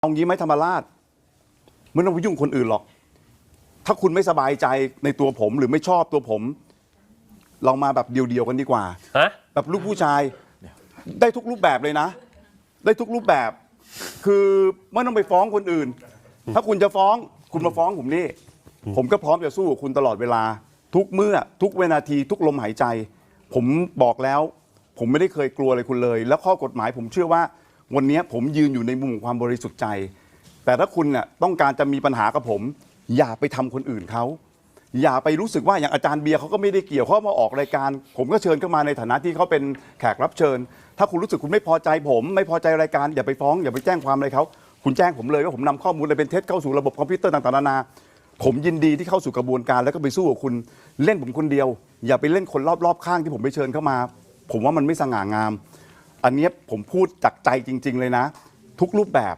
เอางี้ไหมธรรมราชไม่ต้องไปยุ่งคนอื่นหรอก ถ้าคุณไม่สบายใจในตัวผมหรือไม่ชอบตัวผม เรามาแบบเดียวๆกันดีกว่า ฮะ แบบลูกผู้ชาย ได้ทุกรูปแบบเลยนะ ได้ทุกรูปแบบ คือไม่ต้องไปฟ้องคนอื่น ถ้าคุณจะฟ้องคุณมาฟ้องผมนี่ ผมก็พร้อมจะสู้กับคุณตลอดเวลา ทุกเมื่อทุกเวนาทีทุกลมหายใจ ผมบอกแล้ว ผมไม่ได้เคยกลัวอะไรคุณเลย แล้วข้อกฎหมายผมเชื่อว่า วันนี้ผมยืนอยู่ในมุมของความบริสุทธิ์ใจ แต่ถ้าคุณน่ะต้องการจะมีปัญหากับผม อย่าไปทำคนอื่นเขาอย่าไปรู้สึกว่าอย่างอาจารย์เบียร์เขาก็ไม่ได้เกี่ยวเขามาออกรายการ ผมก็เชิญเข้ามาในฐานะที่เขาเป็นแขกรับเชิญ ถ้าคุณรู้สึกคุณไม่พอใจผม ไม่พอใจรายการอย่าไปฟ้องอย่าไปแจ้งความอะไรเขาคุณแจ้งผมเลยว่าผมนำข้อมูลอะไรเป็นเท็จเข้าสู่ระบบคอมพิวเตอร์ต่างๆนานาผมยินดีที่เข้าสู่กระบวนการแล้วก็ไปสู้กับคุณเล่นผมคนเดียว อย่าไปเล่นคนรอบๆข้างที่ผมไปเชิญเข้ามา ผมว่ามันไม่สง่างาม อันเนี้ยผมพูดจากใจจริง ๆ เลยนะ ทุกรูปแบบ